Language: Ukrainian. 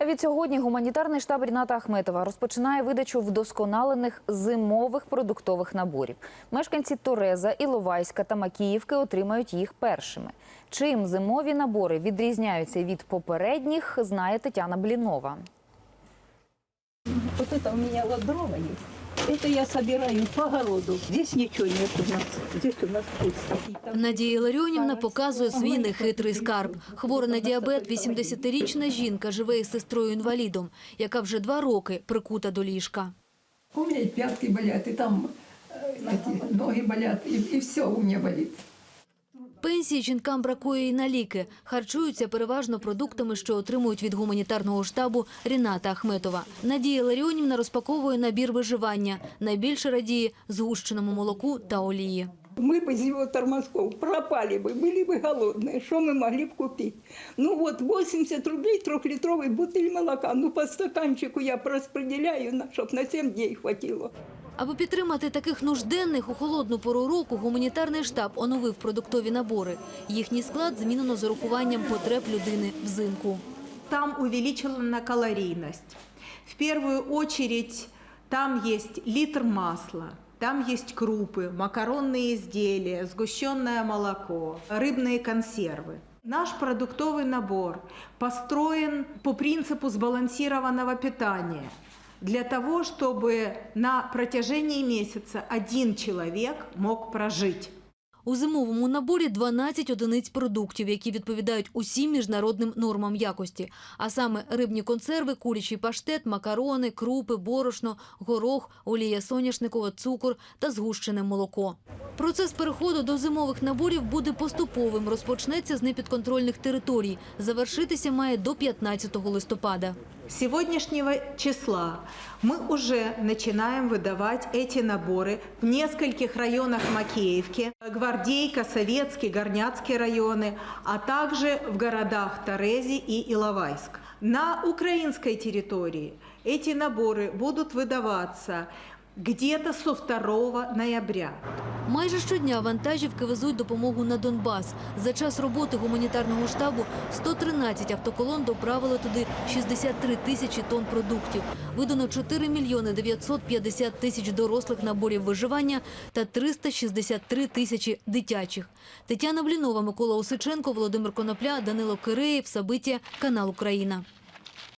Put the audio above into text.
Від сьогодні гуманітарний штаб Ріната Ахметова розпочинає видачу вдосконалених зимових продуктових наборів. Мешканці Тореза, Іловайська та Макіївки отримають їх першими. Чим зимові набори відрізняються від попередніх, знає Тетяна Блінова. Ось это у мене ладрова дрова есть. Это я собираю по огороду. Здесь ничего нет у нас. Здесь у нас пусто. Надія Ларіонівна показує свій нехитрий скарб. Хвора на діабет, 80-річна жінка живе із сестрою-інвалідом, яка вже два роки прикута до ліжка. У меня и пятки болят, и там э, эти, ноги болят, и, и все у меня болит. Пенсії жінкам бракує і на ліки. Харчуються переважно продуктами, що отримують від гуманітарного штабу Ріната Ахметова. Надія Ларіонівна розпаковує набір виживання. Найбільше радіє згущеному молоку та олії. Мы бы из его тормозков пропали бы, были бы голодные. Что мы могли бы купить? Ну вот 80 рублей трехлитровый бутыль молока. Ну по стаканчику я распределяю, чтобы на 7 дней хватило. Аби підтримати таких нужденних у холодну пору року, гуманітарний штаб оновив продуктові набори. Їхній склад змінено з урахуванням потреб людини взимку. Там увеличена калорийность. В первую очередь там есть литр масла, там есть крупы, макаронные изделия, сгущенное молоко, рыбные консервы. Наш продуктовый набор построен по принципу сбалансированного питания для того, чтобы на протяжении месяца один человек мог прожить. У зимовому наборі 12 одиниць продуктів, які відповідають усім міжнародним нормам якості. А саме рибні консерви, курячий паштет, макарони, крупи, борошно, горох, олія соняшникова, цукор та згущене молоко. Процес переходу до зимових наборів буде поступовим. Розпочнеться з непідконтрольних територій. Завершитися має до 15 листопада. С сегодняшнего числа мы уже начинаем выдавать эти наборы в нескольких районах Макеевки, Гвардейка, Советский, Горняцкий районы, а также в городах Торези и Иловайск. На украинской территории эти наборы будут выдаваться где-то со 2 ноября. Майже щодня вантажівки везуть допомогу на Донбас. За час роботи гуманітарного штабу 113 автоколон доправили туди 63 тисячі тонн продуктів. Видано 4 мільйони 950 тисяч дорослих наборів виживання та 363 тисячі дитячих. Тетяна Блінова, Микола Осиченко, Володимир Конопля, Данило Киреєв, Сабиття, канал Україна.